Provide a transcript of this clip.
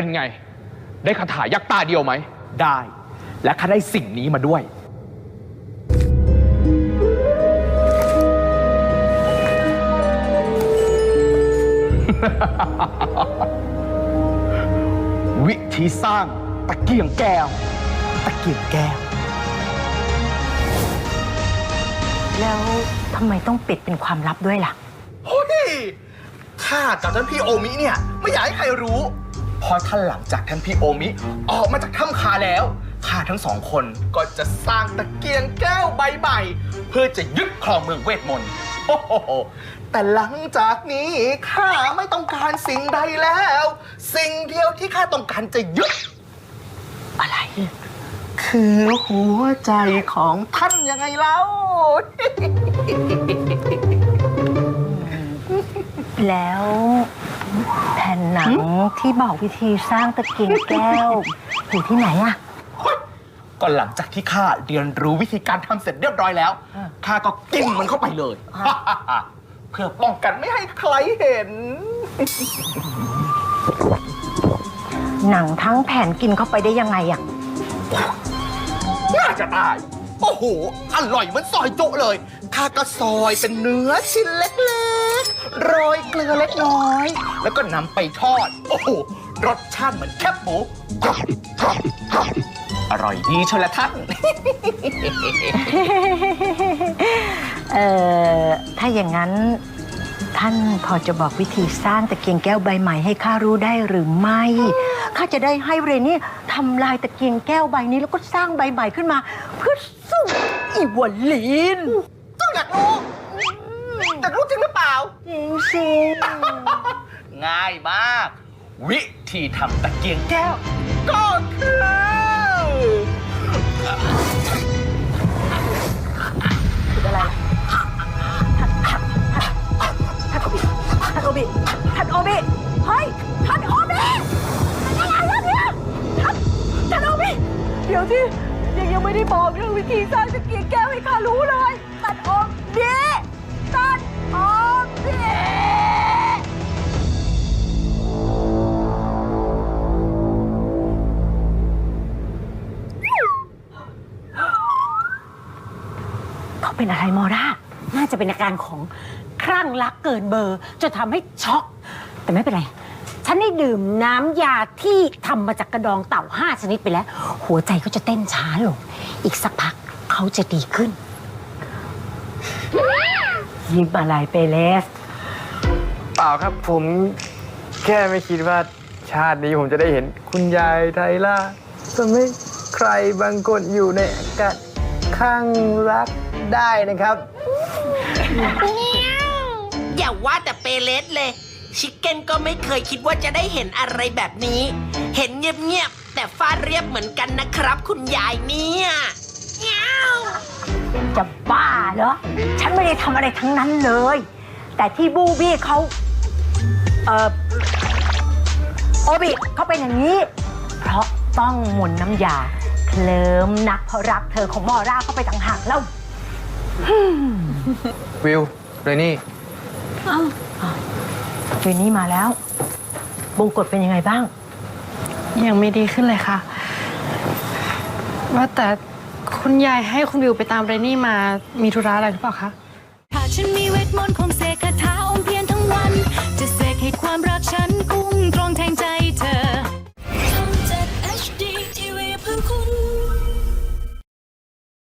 เป็นไง ได้คาถายักษ์ตาเดียวไหม ได้ และข้าได้สิ่งนี้มาด้วย วิธีสร้างตะเกียงแก้ว ตะเกียงแก้ว แล้วทำไมต้องปิดเป็นความลับด้วยล่ะ เฮ้ยข้ากับท่านพี่โอมิเนี่ย ไม่อยากให้ใครรู้ เพราะท่านหลังจากท่านพี่โอมิ ออกมาจากถ้ำคาแล้วข้าทั้งสองคนก็จะสร้างตะเกียงแก้วใบใหม่เพื่อจะยึดครองเมืองเวทมนต์โอ้โหแต่หลังจากนี้ข้าไม่ต้องการสิ่งใดแล้ว สิ่งเดียวที่ข้าต้องการจะยึดอะไร คือหัวใจของท่านยังไงเล่าแล้ว แผ่นหนังที่บอกวิธีสร้างตะเกียงแก้ว อยู่ที่ไหนอะก็หลังจากที่ข้าเรียนรู้วิธีการทำเสร็จเรียบร้อยแล้วอ่าข้าก็กินมันเข้าไปเลย เพื่อป้องกันไม่ให้ใครเห็น หนังทั้งแผ่นกินเข้าไปได้ยังไงอะน่าจะตาย โอ้โห อร่อยเหมือนซอยโจ๊ะเลย ข้าก็ซอยเป็นเนื้อชิ้นเล็กๆ โรยเกลือเล็กน้อย แล้วก็นำไปทอด โอ้โห รสชาติเหมือนแคบหมูกรอบกรอบกรอบอร่อยดีเชยวละท่าน เอ่อ ถ้าอย่างนั้นท่านพอจะบอกวิธีสร้างตะเกียงแก้วใบใหม่ให้ข้ารู้ได้หรือไม่ ข้าจะได้ให้เรนนี่ทำลายตะเกียงแก้วใบนี้แล้วก็สร้างใบใหม่ขึ้นมา เพื่อสู้อีวลีนเจ้าอยากรู้อยากรู้จริงหรือเปล่า จริงสิง่ายมาก วิธีทำตะเกียงแก้ว ก็คือ คืออะไรท่านโอบิท่านโอบิท่านโอบิเฮ้ยท่านโอบิอะไรวะเนี่ยท่านท่านโอบิเดี๋ยวที่ยังยังไม่ได้บอกเรื่องวิธีสร้างตะเกียงแก้วให้ข้ารู้เลยท่านโอบิ เป็นอะไรมอร่า น่าจะเป็นอาการของคลั่งรักเกินเบอร์จะทำให้ช็อก แต่ไม่เป็นไร ฉันได้ดื่มน้ำยาที่ทำมาจากกระดองเต่าห้าชนิดไปแล้ว หัวใจก็จะเต้นช้าลง อีกสักพักเขาจะดีขึ้น ยิ้มอะไรไปเลส เปล่าครับผมแค่ไม่คิดว่าชาตินี้ผมจะได้เห็นคุณยายไทล่าทำให้ใครบางคนอยู่ในอากาศ ข้างรักได้นะครับ อย่าว่าแต่เปเลสเลย ชิคเก้นก็ไม่เคยคิดว่าจะได้เห็นอะไรแบบนี้ เห็นเงียบๆ แต่ฟาดเรียบเหมือนกันนะครับ คุณยายเนี่ยเงี้ยวจะบ้าเหรอ ฉันไม่ได้ทำอะไรทั้งนั้นเลย แต่ที่บูบี้เขาเอ่อโอบิเขาเป็นอย่างนี้ เพราะต้องหมุนน้ำยา เคลิ้มนักเพราะรักเธอของมอร่าเข้าไปต่างหากแล้ว วิวเรนนี่วินนี่มาแล้ว บงกฎเป็นยังไงบ้าง ยังไม่ดีขึ้นเลยค่ะ ว่าแต่คุณยายให้คุณวิวไปตามเรนนี่มามีธุระอะไรหรือเปล่าคะหาฉันมีเวทมนต์ของเสกคาถาอมเพียนทั้งวัน จะเสกให้ความรักฉัน